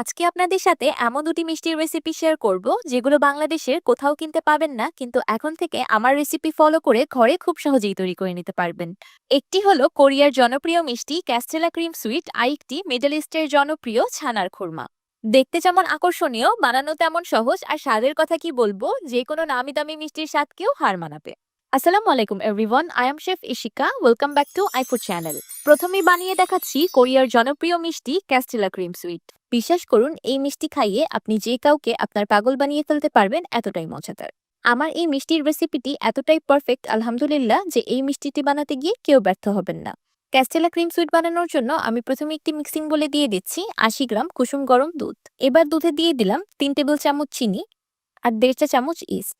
আজকে আপনাদের সাথে এমন দুটি মিষ্টির রেসিপি শেয়ার করব, যেগুলো বাংলাদেশের কোথাও কিনতে পাবেন না, কিন্তু এখন থেকে আমার রেসিপি ফলো করে ঘরে খুব সহজেই তৈরি করে নিতে পারবেন। একটি হলো কোরিয়ার জনপ্রিয় মিষ্টি ক্যাস্টেলা ক্রিম সুইট আর একটি মিডল ইস্টের জনপ্রিয় ছানার খুরমা। দেখতে যেমন আকর্ষণীয়, বানানো তেমন সহজ, আর স্বাদের কথা কি বলব যে কোনো নামি দামি মিষ্টির স্বাদকেও হার মানাবে। আসসালামু আলাইকুম everyone I am chef Ishika welcome back to iFood channel প্রথমেই বানিয়ে দেখাচ্ছি কোরিয়ার জনপ্রিয় মিষ্টি ক্যাস্টেলা ক্রিম সুইট বিশ্বাস করুন, এই মিষ্টি খাইয়ে আপনি যে কাউকে আপনার পাগল বানিয়ে ফেলতে পারবেন এতটাই মজাদার। আমার এই মিষ্টির রেসিপিটি এতটাই পারফেক্ট আলহামদুলিল্লাহ, যে এই মিষ্টিটি বানাতে গিয়ে কেউ ব্যর্থ হবেন না। ক্যাস্টেলা ক্রিম সুইট বানানোর জন্য আমি প্রথমে একটি মিক্সিং বলে দিয়ে দিচ্ছি আশি গ্রাম কুসুম গরম দুধ। এবার দুধে দিয়ে দিলাম তিন টেবিল চামচ চিনি আর দেড় চা চামচ ইস্ট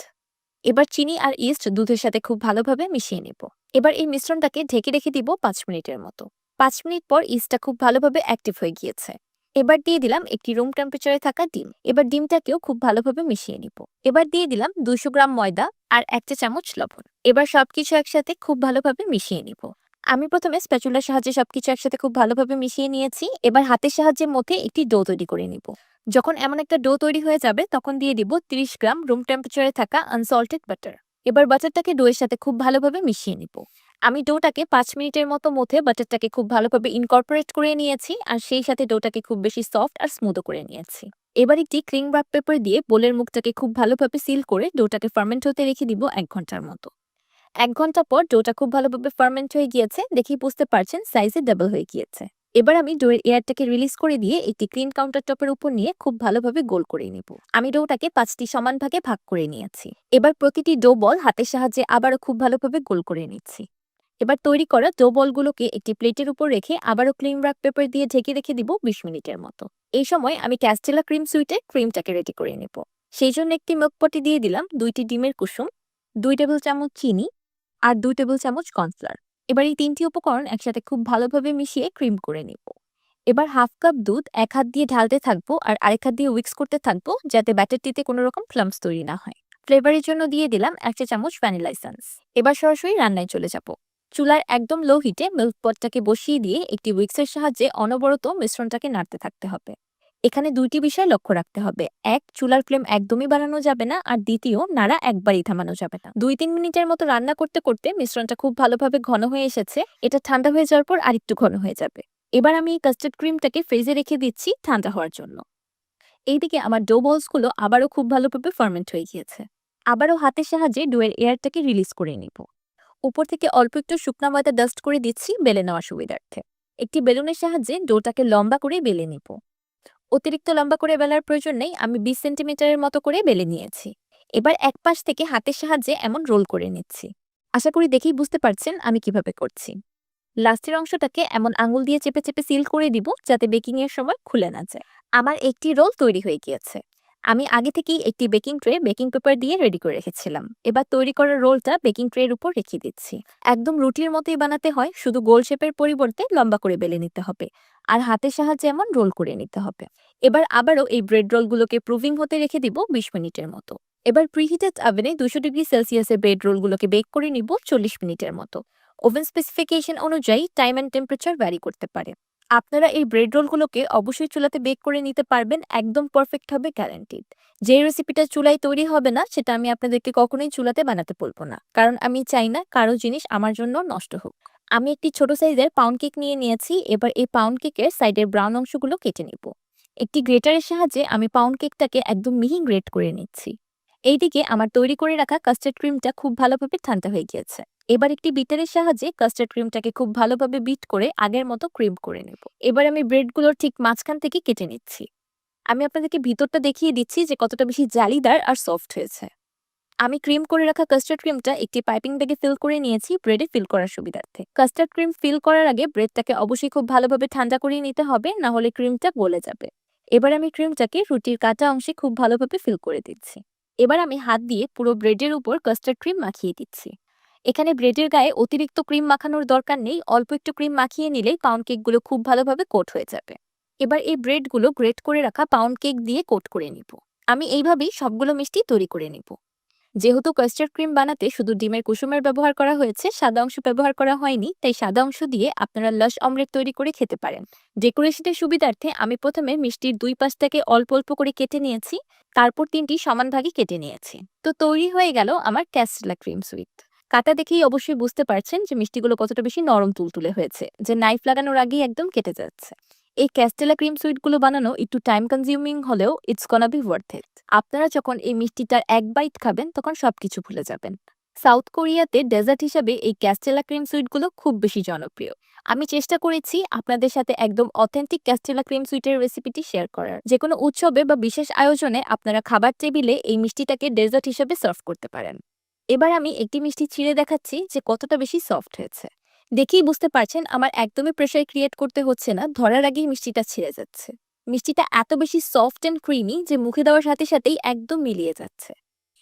এবার চিনি আর ইস্ট দুধের সাথে খুব ভালোভাবে মিশিয়ে নেব। এবার এই মিশ্রণটাকে ঢেকে রেখে দিব পাঁচ মিনিটের মতো। পাঁচ মিনিট পর ইস্টটা খুব ভালোভাবে অ্যাক্টিভ হয়ে গিয়েছে। এবার দিয়ে দিলাম একটি রুম টেম্পারেচারে থাকা ডিম। এবার ডিমটাকেও খুব ভালোভাবে মিশিয়ে নিব। এবার দিয়ে দিলাম দুশো গ্রাম ময়দা আর এক চা চামচ লবণ। এবার সবকিছু একসাথে খুব ভালোভাবে মিশিয়ে নিব। আমি প্রথমে স্প্যাচুলার সাহায্যে সবকিছু একসাথে খুব ভালোভাবে মিশিয়ে নিয়েছি। এবার হাতের সাহায্যের মধ্যে একটি ডো তৈরি করে নিব। যখন এমন একটা ডো তৈরি হয়ে যাবে, তখন দিয়ে দিব 30 গ্রাম রুম টেম্পারেচারে থাকা আনসল্টেড বাটার এবার বাটারটাকে ডোয়ের সাথে খুব ভালোভাবে মিশিয়ে নিব। আমি ডোটাকে পাঁচ মিনিটের মতো মধ্যে বাটারটাকে খুব ভালোভাবে ইনকর্পোরেট করে নিয়েছি, আর সেই সাথে ডোটাকে খুব বেশি সফট আর স্মুথও করে নিয়েছি। এবার একটি ক্রিম রাপ পেপার দিয়ে বোলের মুখটাকে খুব ভালোভাবে সিল করে ডোটাকে ফার্মেন্ট হতে রেখে দিব এক ঘণ্টার মতো। এক ঘণ্টা পর ডোটা খুব ভালোভাবে ফার্মেন্ট হয়ে গিয়েছে, দেখেই বুঝতে পারছেন সাইজে ডাবল হয়ে গিয়েছে। এবার আমি ডোয়ের এয়ারটাকে রিলিজ করে দিয়ে একটি ক্লিন কাউন্টার টপের উপর নিয়ে খুব ভালোভাবে গোল করে নেব। আমি ডোটাকে পাঁচটি সমান ভাগে ভাগ করে নিয়েছি। এবার প্রতিটি ডো বল হাতের সাহায্যে আবারও খুব ভালোভাবে গোল করে নিচ্ছি। এবার তৈরি করা ডো বলগুলোকে একটি প্লেটের উপর রেখে আবারও ক্রিম রাক পেপার দিয়ে ঢেকে রেখে দিব বিশ মিনিটের মতো। এই সময় আমি ক্যাস্টেলা ক্রিম সুইটে ক্রিমটাকে রেডি করে নেব। সেই জন্য একটি পটি দিয়ে দিলাম দুইটি ডিমের কুসুম, দুই টেবিল চামচ চিনি আর দুই টেবিল চামচ কর্নফ্লাওয়ার। এবার এই তিনটি উপকরণ একসাথে খুব ভালোভাবে মিশিয়ে ক্রিম করে নিব। এবার হাফ কাপ দুধ এক হাত দিয়ে ঢালতে থাকব আর আরেক হাত দিয়ে উইক্স করতে থাকব যাতে ব্যাটারটিতে কোনো রকম ফ্লামস তৈরি না হয়। ফ্লেভারের জন্য দিয়ে দিলাম এক চা চামচ ভ্যানিলা এসেন্স। এবার সরাসরি রান্নায় চলে যাব। চুলার একদম লো হিটে মিল্ক পটটাকে বসিয়ে দিয়ে একটি উইক্সের সাহায্যে অনবরত মিশ্রণটাকে নাড়তে থাকতে হবে। এখানে দুইটি বিষয় লক্ষ্য রাখতে হবে। এক, চুলার ফ্লেম একদমই বাড়ানো যাবে না। আর দ্বিতীয়, নাড়া একবারই থামানো যাবে না। দুই, তিন মিনিটের মতো রান্না করতে করতে মিশ্রণটা খুব ভালোভাবে ঘন হয়ে এসেছে। এটা ঠান্ডা হয়ে যাওয়ার পর আরেকটু ঘন হয়ে যাবে। এবার আমি এই কাস্টার্ড ক্রিমটাকে ফ্রিজে রেখে দিচ্ছি ঠান্ডা হওয়ার জন্য। এইদিকে আমার ডো বলসগুলো আবারও খুব ভালোভাবে ফার্মেন্ট হয়ে গিয়েছে। আবারও হাতের সাহায্যে ডোয়ের এয়ারটাকে রিলিজ করে নিব। উপর থেকে অল্প একটু শুকনা ময়দা ডাস্ট করে দিচ্ছি, বেলে নেওয়ার সুবিধার্থে। একটি বেলুনের সাহায্যে ডোটাকে লম্বা করে বেলে নিব। অতিরিক্ত লম্বা করে বেলার প্রয়োজন নেই, আমি বিশ সেন্টিমিটারের মতো করে বেলে নিয়েছি। এবার এক পাশ থেকে হাতের সাহায্যে এমন রোল করে নিচ্ছি। আশা করি দেখেই বুঝতে পারছেন আমি কীভাবে করছি। লাস্টের অংশটাকে এমন আঙুল দিয়ে চেপে চেপে সিল করে দিব, যাতে বেকিং এর সময় খুলে না যায়। আমার একটি রোল তৈরি হয়ে গিয়েছে। আমি আগে থেকেই একটি বেকিং ট্রে, বেকিং পেপার দিয়ে রেডি করে রেখেছিলাম। এবার তৈরি করা রোলটা বেকিং ট্রের উপর রেখে দিচ্ছি। একদম রুটির মতোই বানাতে হয়, শুধু গোল শেপের পরিবর্তে লম্বা করে বেলে নিতে হবে। আর হাতের সাহায্যে এমন রোল করে নিতে হবে। এবার আবারও এই ব্রেড রোলগুলোকে প্রুভিং হতে রেখে দিব বিশ মিনিটের মতো। এবার প্রিহিটেড ওভেনে দুশো ডিগ্রি সেলসিয়াসের ব্রেড রোলগুলোকে বেক করে নিব চল্লিশ মিনিটের মতো। ওভেন স্পেসিফিকেশন অনুযায়ী টাইম অ্যান্ড টেম্পারেচার ভ্যারি করতে পারে। আপনারা এই ব্রেড রোলগুলোকে অবশ্যই চুলাতে বেক করে নিতে পারবেন, একদম পারফেক্ট হবে গ্যারান্টিড যে রেসিপিটা চুলায় তৈরি হবে না, সেটা আমি আপনাদেরকে কখনোই চুলাতে বানাতে বলব না। কারণ আমি চাই না কারও জিনিস আমার জন্য নষ্ট হোক। আমি একটি ছোট সাইজের পাউন্ড কেক নিয়ে নিয়েছি, এবার এই পাউন্ড কেকের সাইডের ব্রাউন অংশগুলো কেটে নিব। একটি গ্রেটারের সাহায্যে আমি পাউন্ড কেকটাকে একদম মিহি গ্রেট করে নিচ্ছি। এইদিকে আমার তৈরি করে রাখা কাস্টার্ড ক্রিমটা খুব ভালোভাবে ঠান্ডা হয়ে গিয়েছে। এবার একটি বিটারের সাহায্যে কাস্টার্ড ক্রিমটাকে খুব ভালোভাবে বিট করে আগের মতো ক্রিম করে নেব। এবার আমি ব্রেডগুলোর ঠিক মাঝখান থেকে কেটে নিচ্ছি। আমি আপনাদেরকে ভিতরটা দেখিয়ে দিচ্ছি যে কতটা বেশি জালিদার আর সফট হয়েছে। আমি ক্রিম করে রাখা কাস্টার্ড ক্রিমটা একটি পাইপিং ব্যাগে ফিল করে নিয়েছি, ব্রেডে ফিল করার সুবিধার্থে। কাস্টার্ড ক্রিম ফিল করার আগে ব্রেডটাকে অবশ্যই খুব ভালোভাবে ঠান্ডা করিয়ে নিতে হবে, না হলে ক্রিমটা গলে যাবে। এবার আমি ক্রিমটাকে রুটির কাটা অংশে খুব ভালোভাবে ফিল করে দিচ্ছি। এবার আমি হাত দিয়ে পুরো ব্রেডের উপর কাস্টার্ড ক্রিম মাখিয়ে দিচ্ছি। এখানে ব্রেডের গায়ে অতিরিক্ত ক্রিম মাখানোর দরকার নেই, অল্প একটু ক্রিম মাখিয়ে নিলেই পাউন্ড কেকগুলো খুব ভালোভাবে কোট হয়ে যাবে। এবার এই ব্রেডগুলো গ্রেট করে রাখা পাউন্ড কেক দিয়ে কোট করে নিব। আমি এইভাবেই সবগুলো মিষ্টি তৈরি করে নিব। যেহেতু কাস্টার্ড ক্রিম বানাতে শুধু ডিমের কুসুমের ব্যবহার করা হয়েছে, সাদা অংশ ব্যবহার করা হয়নি, তাই সাদা অংশ দিয়ে আপনারা লস অমলেট তৈরি করে খেতে পারেন। ডেকোরেশনের সুবিধার্থে আমি প্রথমে মিষ্টির দুই পাশটাকে অল্প অল্প করে কেটে নিয়েছি, তারপর তিনটি সমান ভাগে কেটে নিয়েছি। তো তৈরি হয়ে গেল আমার ক্যাস্টলা ক্রিম সুইট কাটা দেখেই অবশ্যই বুঝতে পারছেন যে মিষ্টিগুলো কতটা বেশি নরম তুলতুলে হয়েছে, যে নাইফ লাগানোর আগেই একদম কেটে যাচ্ছে। এই ক্যাস্টেলা ক্রিম সুইটগুলো বানানো একটু টাইম কনজিউমিং হলেও it's gonna be worth it আপনারা যখন এই মিষ্টিটার এক বাইট খাবেন, তখন সবকিছু ভুলে যাবেন। সাউথ কোরিয়াতে ডেজার্ট হিসাবে এই ক্যাস্টেলা ক্রিম সুইটগুলো খুব বেশি জনপ্রিয়। আমি চেষ্টা করেছি আপনাদের সাথে একদম অথেন্টিক ক্যাস্টেলা ক্রিম সুইটের রেসিপিটি শেয়ার করার। যে কোনো উৎসবে বা বিশেষ আয়োজনে আপনারা খাবার টেবিলে এই মিষ্টিটাকে ডেজার্ট হিসাবে সার্ভ করতে পারেন। এবার আমি একটি মিষ্টি ছিঁড়ে দেখাচ্ছি যে কতটা বেশি সফট হয়েছে। দেখেই বুঝতে পারছেন আমার একদমই প্রেশার ক্রিয়েট করতে হচ্ছে না, ধরার আগেই মিষ্টিটা ছিঁড়ে যাচ্ছে। মিষ্টিটা এত বেশি সফট অ্যান্ড ক্রিমি যে মুখে দেওয়ার সাথে সাথেই একদম মিলিয়ে যাচ্ছে।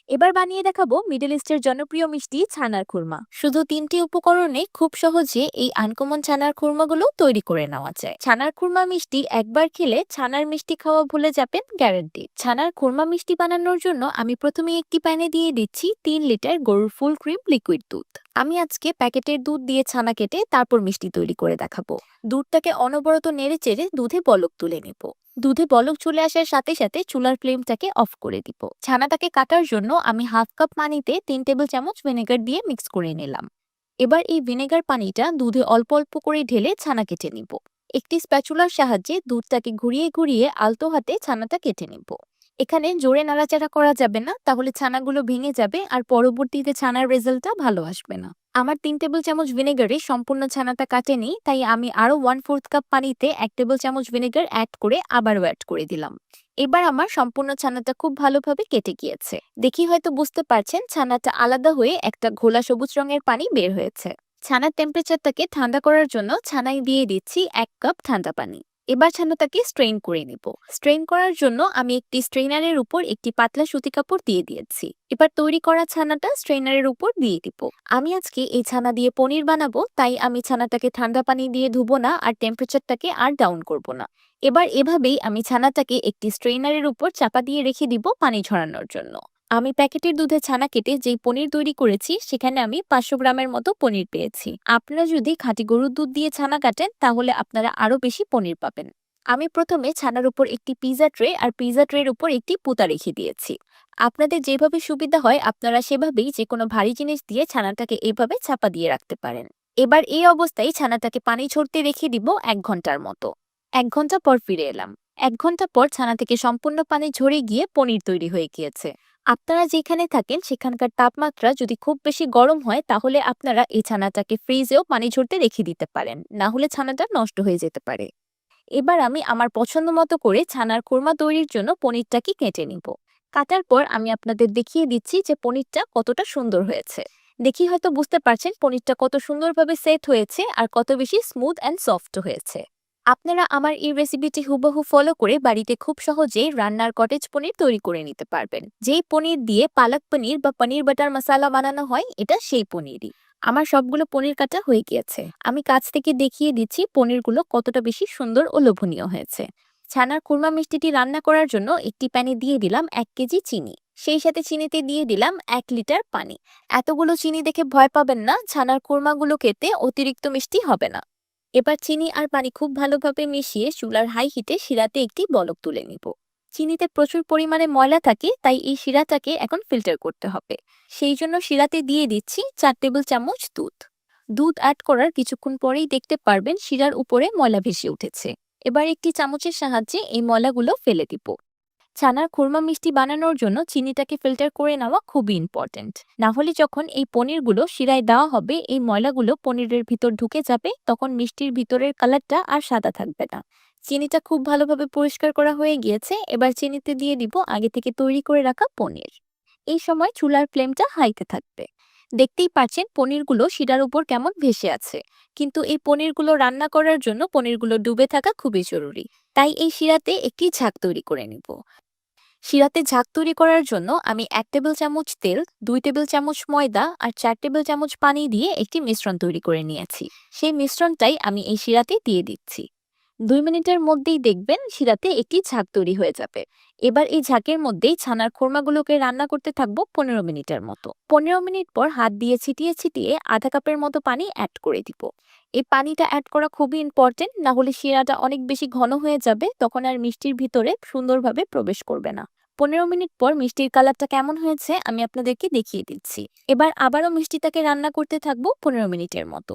এবার বানিয়ে দেখাবো মিডল ইস্টের জনপ্রিয় মিষ্টি ছানার খুরমা। শুধু তিনটি উপকরণে খুব সহজে এই আনকমন ছানার খুরমাগুলো তৈরি করে নেওয়া যায়। ছানার খুরমা মিষ্টি একবার খেলে ছানার মিষ্টি খাওয়া ভুলে যাবেন গ্যারান্টি ছানার খুরমা মিষ্টি বানানোর জন্য আমি প্রথমে একটি প্যানে দিয়ে দিচ্ছি তিন লিটার গরুর ফুল ক্রিম লিকুইড দুধ। আমি আজকে প্যাকেটের দুধ দিয়ে ছানা কেটে তারপর মিষ্টি তৈরি করে দেখাবো। দুধটাকে অনবরত নেড়ে চেড়ে দুধে বলক তুলে নেব। দুধে বলক চলে আসার সাথে সাথে চুলার ফ্লেমটাকে অফ করে দিব। ছানাটাকে কাটার জন্য আমি হাফ কাপ পানিতে তিন টেবিল চামচ ভিনেগার দিয়ে মিক্স করে নিলাম। এবার এই ভিনেগার পানিটা দুধে অল্প অল্প করে ঢেলে ছানা কেটে নিব। একটি স্প্যাচুলার সাহায্যে দুধটাকে ঘুরিয়ে ঘুরিয়ে আলতো হাতে ছানাটা কেটে নিব। এখানে জোরে নাড়াচাড়া করা যাবে না, তাহলে ছানাগুলো ভেঙে যাবে আর পরবর্তীতে ছানার রেজাল্টটা ভালো আসবে না। আমার তিন টেবিল চামচ ভিনেগারে সম্পূর্ণ ছানাটা কাটেনি তাই আমি আরও ওয়ান ফোর্থ কাপ পানিতে এক টেবিল চামচ ভিনেগার অ্যাড করে আবারও অ্যাড করে দিলাম। এবার আমার সম্পূর্ণ ছানাটা খুব ভালোভাবে কেটে গিয়েছে। দেখি হয়তো বুঝতে পারছেন, ছানাটা আলাদা হয়ে একটা ঘোলা সবুজ রঙের পানি বের হয়েছে। ছানার টেম্পারেচারটাকে ঠান্ডা করার জন্য ছানায় দিয়ে দিচ্ছি এক কাপ ঠান্ডা পানি। এবার ছানাটাকে স্ট্রেইন করে নিব। স্ট্রেইন করার জন্য আমি একটি স্ট্রেইনারের উপর একটি পাতলা সুতি কাপড় দিয়ে দিয়েছি। এবার তৈরি করা ছানাটা স্ট্রেইনারের উপর দিয়ে দিব। আমি আজকে এই ছানা দিয়ে পনির বানাবো, তাই আমি ছানাটাকে ঠান্ডা পানি দিয়ে ধুবো না আর টেম্পারেচারটাকে আর ডাউন করব না। এবার এভাবেই আমি ছানাটাকে একটি স্ট্রেইনারের উপর চাপা দিয়ে রেখে দিব পানি ঝরানোর জন্য। আমি প্যাকেটের দুধে ছানা কেটে যেই পনির তৈরি করেছি, সেখানে আমি পাঁচশো গ্রামের মতো পনির পেয়েছি। আপনারা যদি খাঁটি গরুর দুধ দিয়ে ছানা কাটেন, তাহলে আপনারা আরও বেশি পনির পাবেন। আমি প্রথমে ছানার উপর একটি পিজা ট্রে আর পিজা ট্রের উপর একটি পুতা রেখে দিয়েছি। আপনাদের যেভাবে সুবিধা হয়, আপনারা সেভাবেই যে কোনো ভারী জিনিস দিয়ে ছানাটাকে এভাবে চাপা দিয়ে রাখতে পারেন। এবার এই অবস্থায় ছানাটাকে পানি ছড়তে রেখে দিব এক ঘণ্টার মতো। এক ঘণ্টা পর ফিরে এলাম। এক ঘণ্টা পর ছানা থেকে সম্পূর্ণ পানি ঝরে গিয়ে পনির তৈরি হয়ে গিয়েছে। আপনারা যেখানে থাকেন, সেখানকার তাপমাত্রা যদি খুব বেশি গরম হয়, তাহলে আপনারা এই ছানাটাকে ফ্রিজেও পানি ঝরতে রেখে দিতে পারেন। না হলে ছানাটা নষ্ট হয়ে যেতে পারে। এবার আমি আমার পছন্দ মতো করে ছানার কোরমা তৈরির জন্য পনিরটাকে কেটে নিব। কাটার পর আমি আপনাদের দেখিয়ে দিচ্ছি যে পনিরটা কতটা সুন্দর হয়েছে। দেখি হয়তো বুঝতে পারছেন পনিরটা কত সুন্দরভাবে সেট হয়েছে আর কত বেশি স্মুথ অ্যান্ড সফট হয়েছে। আপনারা আমার এই রেসিপিটি হুবহু ফলো করে বাড়িতে খুব সহজেই রান্নার কটেজ পনির তৈরি করে নিতে পারবেন। যেই পনির দিয়ে পালক পনির বা পনির বাটার মশালা বানানো হয়, এটা সেই পনিরই। আমার সবগুলো পনির কাটা হয়ে গিয়েছে। আমি কাছ থেকে দেখিয়ে দিচ্ছি পনিরগুলো কতটা বেশি সুন্দর ও লোভনীয় হয়েছে। ছানার কুরমা মিষ্টিটি রান্না করার জন্য একটি প্যানে দিয়ে দিলাম এক কেজি চিনি। সেই সাথে চিনিতে দিয়ে দিলাম এক লিটার পানি। এতগুলো চিনি দেখে ভয় পাবেন না, ছানার কুরমাগুলো খেতে অতিরিক্ত মিষ্টি হবে না। এবার চিনি আর পানি খুব ভালোভাবে মিশিয়ে চুলার হাই হিটে শিরাতে একটি বলক তুলে নিব। চিনিতে প্রচুর পরিমাণে ময়লা থাকে, তাই এই শিরাটাকে এখন ফিল্টার করতে হবে। সেই জন্য শিরাতে দিয়ে দিচ্ছি চার টেবিল চামচ দুধ। দুধ অ্যাড করার কিছুক্ষণ পরেই দেখতে পারবেন শিরার উপরে ময়লা ভেসে উঠেছে। এবার একটি চামচের সাহায্যে এই ময়লাগুলো ফেলে দিব। ছানার খুরমা মিষ্টি বানানোর জন্য চিনিটাকে ফিল্টার করে নেওয়া খুবই ইম্পর্ট্যান্ট না হলে যখন এই পনিরগুলো শিরায় দেওয়া হবে, এই ময়লাগুলো পনিরের ভিতর ঢুকে যাবে, তখন মিষ্টির ভিতরের কালারটা আর সাদা থাকবে না। চিনিটা খুব ভালোভাবে পরিষ্কার করা হয়ে গিয়েছে, এবার চিনিতে দিয়ে দিব আগে থেকে তৈরি করে রাখা পনির। এই সময় চুলার ফ্লেমটা হাইতে থাকবে। দেখতেই পাচ্ছেন পনিরগুলো শিরার উপর কেমন ভেসে আছে। কিন্তু এই পনিরগুলো রান্না করার জন্য পনিরগুলো ডুবে থাকা খুবই জরুরি। তাই এই শিরাতে একটি ঝাঁক তৈরি করে নিব। শিরাতে ঝাঁক তৈরি করার জন্য আমি এক টেবিল চামচ তেল, দুই টেবিল চামচ ময়দা আর চার টেবিল চামচ পানি দিয়ে একটি মিশ্রণ তৈরি করে নিয়েছি। সেই মিশ্রণটাই আমি এই শিরাতে দিয়ে দিচ্ছি। দুই মিনিটের মধ্যেই দেখবেন শিরাতে একটি ঝাঁক তৈরি হয়ে যাবে। এবার এই ঝাঁকের মধ্যেই ছানার খোরমাগুলোকে রান্না করতে থাকব পনেরো মিনিটের মতো। পনেরো মিনিট পর হাত দিয়ে ছিটিয়ে ছিটিয়ে আধা কাপের মতো পানি অ্যাড করে দিব। এই পানিটা অ্যাড করা খুবই ইম্পর্টেন্ট না হলে শিরাটা অনেক বেশি ঘন হয়ে যাবে, তখন আর মিষ্টির ভিতরে সুন্দরভাবে প্রবেশ করবে না। পনেরো মিনিট পর মিষ্টির কালারটা কেমন হয়েছে, আমি আপনাদেরকে দেখিয়ে দিচ্ছি। এবার আবারও মিষ্টিটাকে রান্না করতে থাকব পনেরো মিনিটের মতো।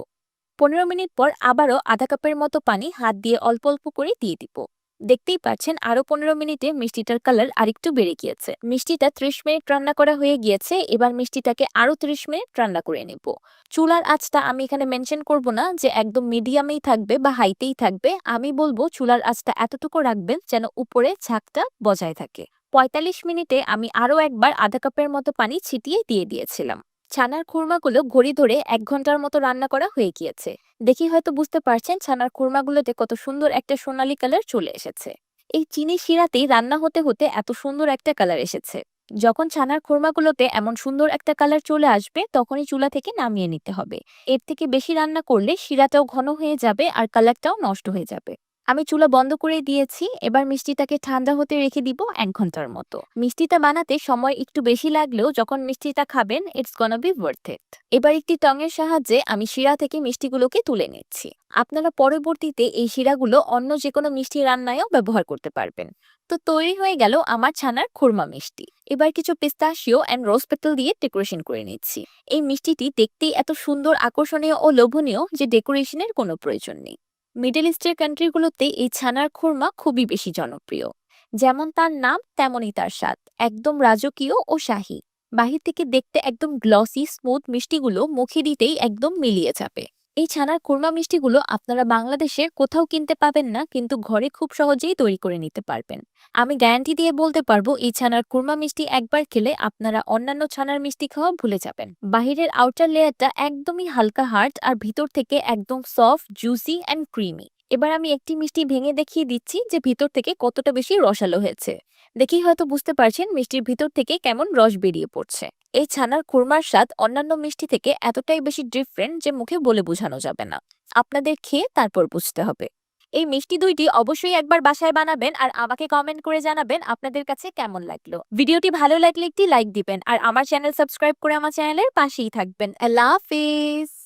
পনেরো মিনিট পর আবারও আধা কাপের মতো পানি হাত দিয়ে অল্প অল্প করে দিয়ে দিব। দেখতেই পাচ্ছেন আরও পনেরো মিনিটে মিষ্টিটার কালার আরেকটু বেড়ে গিয়েছে। মিষ্টিটা ত্রিশ মিনিট রান্না করা হয়ে গিয়েছে, এবার মিষ্টিটাকে আরও ত্রিশ মিনিট রান্না করে নেব। চুলার আঁচটা আমি এখানে মেনশন করব না যে একদম মিডিয়ামেই থাকবে বা হাইতেই থাকবে, আমি বলব চুলার আঁচটা এতটুকু রাখবেন যেন উপরে ঝাঁকটা বজায় থাকে। পঁয়তাল্লিশ মিনিটে আমি আরও একবার আধা কাপের মতো পানি ছিটিয়ে দিয়ে দিয়েছিলাম। ছানার খুরমাগুলো ঘড়ি ধরে এক ঘণ্টার মতো রান্না করা হয়ে গিয়েছে। দেখি হয়তো বুঝতে পারছেন ছানার খুরমাগুলোতে কত সুন্দর একটা সোনালী কালার চলে এসেছে। এই চিনি শিরাতেই রান্না হতে হতে এত সুন্দর একটা কালার এসেছে। যখন ছানার খুরমাগুলোতে এমন সুন্দর একটা কালার চলে আসবে, তখনই চুলা থেকে নামিয়ে নিতে হবে। এর থেকে বেশি রান্না করলে শিরাটাও ঘন হয়ে যাবে আর কালারটাও নষ্ট হয়ে যাবে। আমি চুলা বন্ধ করে দিয়েছি। এবার মিষ্টিটাকে ঠান্ডা হতে রেখে দিব এক ঘণ্টার মতো। মিষ্টিটা বানাতে সময় একটু বেশি লাগলেও যখন মিষ্টিটা খাবেন it's gonna be worth it এবার একটি টঙের সাহায্যে আমি শিরা থেকে মিষ্টিগুলোকে তুলে নিচ্ছি। আপনারা পরবর্তীতে এই শিরাগুলো অন্য যে কোনো মিষ্টি রান্নায়ও ব্যবহার করতে পারবেন। তো তৈরি হয়ে গেল আমার ছানার খুরমা মিষ্টি। এবার কিছু পিস্তাশিও অ্যান্ড রোজ পেটাল দিয়ে ডেকোরেশন করে নিচ্ছি। এই মিষ্টিটি দেখতেই এত সুন্দর, আকর্ষণীয় ও লোভনীয় যে ডেকোরেশনের কোনো প্রয়োজন নেই। মিডল ইস্টের কান্ট্রিগুলোতে এই ছানার খুরমা খুবই বেশি জনপ্রিয়। যেমন তার নাম, তেমনই তার স্বাদ। একদম রাজকীয় ও শাহী। বাহির থেকে দেখতে একদম গ্লসি স্মুথ মিষ্টিগুলো মুখে দিতেই একদম মিলিয়ে যাবে। এই ছানার খুরমা মিষ্টিগুলো আপনারা বাংলাদেশে কোথাও কিনতে পাবেন না, কিন্তু ঘরে খুব সহজেই তৈরি করে নিতে পারবেন। আমি গ্যারান্টি দিয়ে বলতে পারব, এই ছানার খুরমা মিষ্টি একবার খেলে আপনারা অন্যান্য ছানার মিষ্টি খাওয়া ভুলে যাবেন। বাহিরের আউটার লেয়ারটা একদমই হালকা হার্ড আর ভিতর থেকে একদম সফট জুসি অ্যান্ড ক্রিমি এবার আমি একটি মিষ্টি ভেঙে দেখিয়ে দিচ্ছি যে ভিতর থেকে কতটা বেশি রসালো হয়েছে। দেখেই হয়তো বুঝতে পারছেন মিষ্টির ভিতর থেকে কেমন রস বেরিয়ে পড়ছে। এই ছানার খুরমার স্বাদ অন্যান্য মিষ্টি থেকে এতটাই বেশি ডিফারেন্ট যে মুখে বলে বোঝানো যাবে না। আপনাদের খেয়ে তারপর বুঝতে হবে। এই মিষ্টি দুইটি অবশ্যই একবার বাসায় বানাবেন আর আমাকে কমেন্ট করে জানাবেন আপনাদের কাছে কেমন লাগল। ভিডিওটি ভালো লাগলে একটি লাইক দিবেন আর আমার চ্যানেল সাবস্ক্রাইব করে আমার চ্যানেলের পাশেই থাকবেন। আল্লাহ হাফিজ!